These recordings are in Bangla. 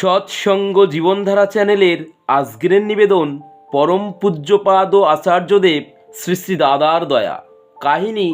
সৎসঙ্গ জীবনধারা চ্যানেলের আজকের নিবেদন পরম পূজ্যপাদ আচার্যদেব শ্রী শ্রী দাদার দয়া। কাহিনী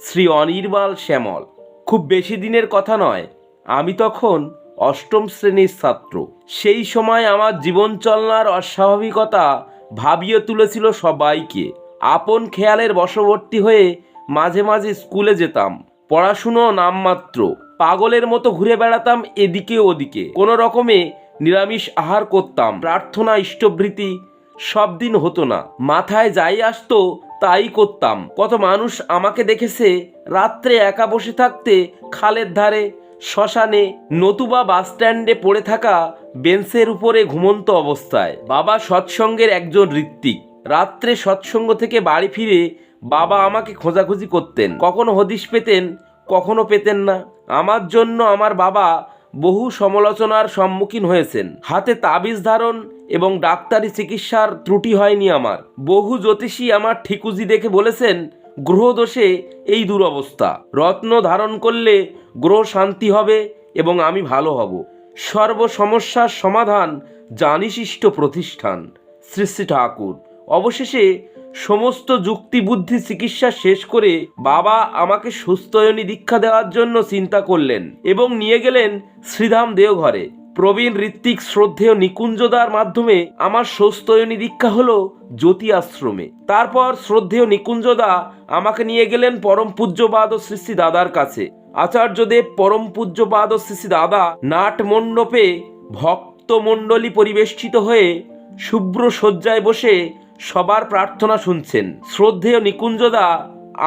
শ্রী অনির্বাল শ্যামল। খুব বেশি দিনের কথা নয়, আমি তখন অষ্টম শ্রেণির ছাত্র। সেই সময় আমার জীবন চলনার অস্বাভাবিকতা ভাবিয়ে তুলেছিল সবাইকে। আপন খেয়ালের বশবর্তী হয়ে মাঝে মাঝে স্কুলে যেতাম। পড়াশুনো নামমাত্র। পাগলের মতো ঘুরে বেড়াতাম এদিকে ওদিকে। কোনো রকমে নিরামিষ আহার করতাম। প্রার্থনা, ইষ্টভৃতি সব দিন হতো না। মাথায় যাই আসতো, তাই করতাম। কত মানুষ আমাকে দেখেছে রাত্রে একা বসে থাকতে, খালের ধারে, শ্মশানে, নতুবা বাস স্ট্যান্ডে পড়ে থাকা বেঞ্চের উপরে ঘুমন্ত অবস্থায়। বাবা সৎসঙ্গের একজন ঋত্বিক। রাত্রে সৎসঙ্গ থেকে বাড়ি ফিরে বাবা আমাকে খোঁজাখুঁজি করতেন। কখনো হদিশ পেতেন কখনো পেতেন না। আমার জন্য আমার বাবা বহু সমালোচনার সম্মুখীন হয়েছেন। হাতে তাবিজ ধারণ এবং ডাক্তারি চিকিৎসার ত্রুটি হয়নি আমার। বহু জ্যোতিষী আমার ঠিকুজি দেখে বলেছেন, গ্রহদোষে এই দুরবস্থা। রত্ন ধারণ করলে গ্রহ শান্তি হবে এবং আমি ভালো হব। সর্ব সমস্যার সমাধান জানিশিষ্ট প্রতিষ্ঠান। শ্রী শ্রী ঠাকুর। অবশেষে সমস্ত যুক্তি বুদ্ধি চিকিৎসা শেষ করে বাবা আমাকে সুস্থয়নী দীক্ষা দেওয়ার জন্য চিন্তা করলেন এবং নিয়ে গেলেন শ্রীধাম দেওঘরে। প্রবীণ ঋত্বিক শ্রদ্ধেয় নিকুঞ্জদার মাধ্যমে আমার সুস্থয়নী দীক্ষা হলো জ্যোতি আশ্রমে তারপর শ্রদ্ধেয় নিকুঞ্জদা আমাকে নিয়ে গেলেন পরম পূজ্যবাদ ও শ্রী দাদার কাছে। আচার্যদেব পরম পূজ্যপাদ ও শ্রী দাদা নাট মণ্ডপে ভক্তমণ্ডলী পরিবেষ্টিত হয়ে শুভ্র শয্যায় বসে সবার প্রার্থনা শুনছেন। শ্রদ্ধেয় নিকুঞ্জদা,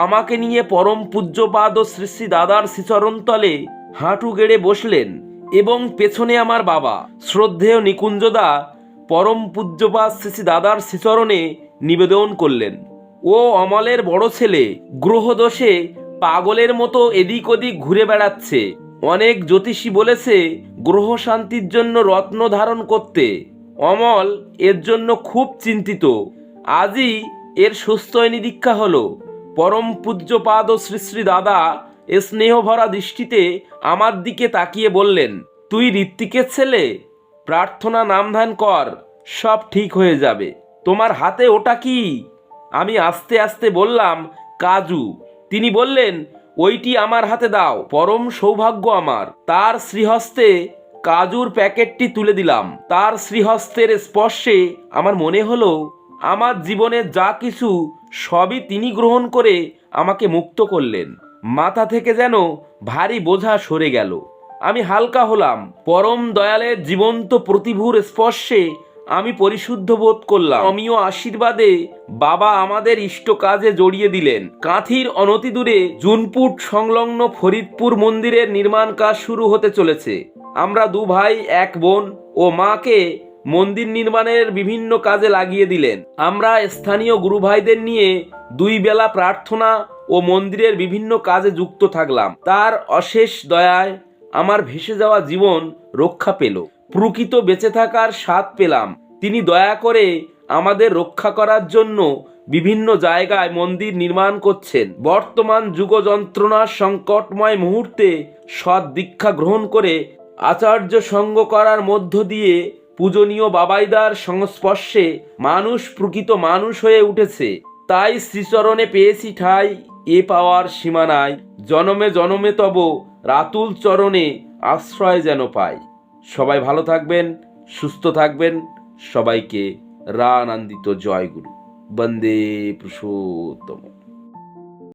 আমাকে নিয়ে পরম পূজ্যপাদ ও শ্রী দাদার শ্রীচরণতলে হাঁটু গেড়ে বসলেন এবং পেছনে আমার বাবা। শ্রদ্ধেয় নিকুঞ্জদা, পরম পূজ্যপাদ শ্রী দাদার শ্রীচরণে নিবেদন করলেন। ও অমলের বড় ছেলে, গ্রহদোষে পাগলের মতো এদিক ওদিক ঘুরে বেড়াচ্ছে। অনেক জ্যোতিষী বলেছে, গ্রহ শান্তির জন্য রত্ন ধারণ করতে। অমল এর জন্য খুব চিন্তিত। আজই এর সুস্থয়নী দীক্ষা হলো। পরম পূজ্যপাদ ও শ্রী শ্রী দাদা স্নেহভরা দৃষ্টিতে আমার দিকে তাকিয়ে বললেন, তুই ঋত্বিকের ছেলে? প্রার্থনা নামধান কর, সব ঠিক হয়ে যাবে। তোমার হাতে ওটা কি? আমি আস্তে আস্তে বললাম, কাজু। তিনি বললেন, ওইটি আমার হাতে দাও, পরম সৌভাগ্য আমার। তার শ্রীহস্তে কাজুর প্যাকেটটি তুলে দিলাম। তার শ্রীহস্তের স্পর্শে আমার মনে হলো আমার জীবনে যা কিছু সবই তিনি গ্রহণ করে আমাকে মুক্ত করলেন। মাথা থেকে যেন ভারী বোঝা সরে গেল। আমি হালকা হলাম। পরম দয়ালের জীবন্ত প্রতিভুর স্পর্শে আমি পরিশুদ্ধ বোধ করলাম। অমীয় আশীর্বাদে বাবা আমাদের ইষ্ট কাজে জড়িয়ে দিলেন। কাঁথির অনতি দূরে জুনপুট সংলগ্ন ফরিদপুর মন্দিরের নির্মাণ কাজ শুরু হতে চলেছে। আমরা দু ভাই, এক বোন ও মাকে মন্দির নির্মাণের বিভিন্ন কাজে লাগিয়ে দিলেন। আমরা স্থানীয় গুরু ভাইদের নিয়ে দুই বেলা প্রার্থনা ও মন্দিরের বিভিন্ন কাজে যুক্ত থাকলাম। তার অশেষ দয়ায় আমার ভেসে যাওয়া জীবন রক্ষা পেল। প্রকৃত বেঁচে থাকার স্বাদ পেলাম। তিনি দয়া করে আমাদের রক্ষা করার জন্য বিভিন্ন জায়গায় মন্দির নির্মাণ করছেন। বর্তমান যুগ যন্ত্রণার সংকটময় মুহূর্তে সৎ দীক্ষা গ্রহণ করে আচার্য সঙ্গ করার মধ্য দিয়ে পূজনীয় বাবাইদার সংস্পর্শে মানুষ প্রকৃত মানুষ হয়ে উঠেছে। তাই শ্রীচরণে পেয়েছি ঠাই, এ পাওয়ার সীমানায় জনমে জনমে তব রাতুল চরণে আশ্রয় যেন পাই। সবাই ভালো থাকবেন, সুস্থ থাকবেন। সবাইকে রানন্দিত জয়গুরু। বন্দে পুরুষোত্তম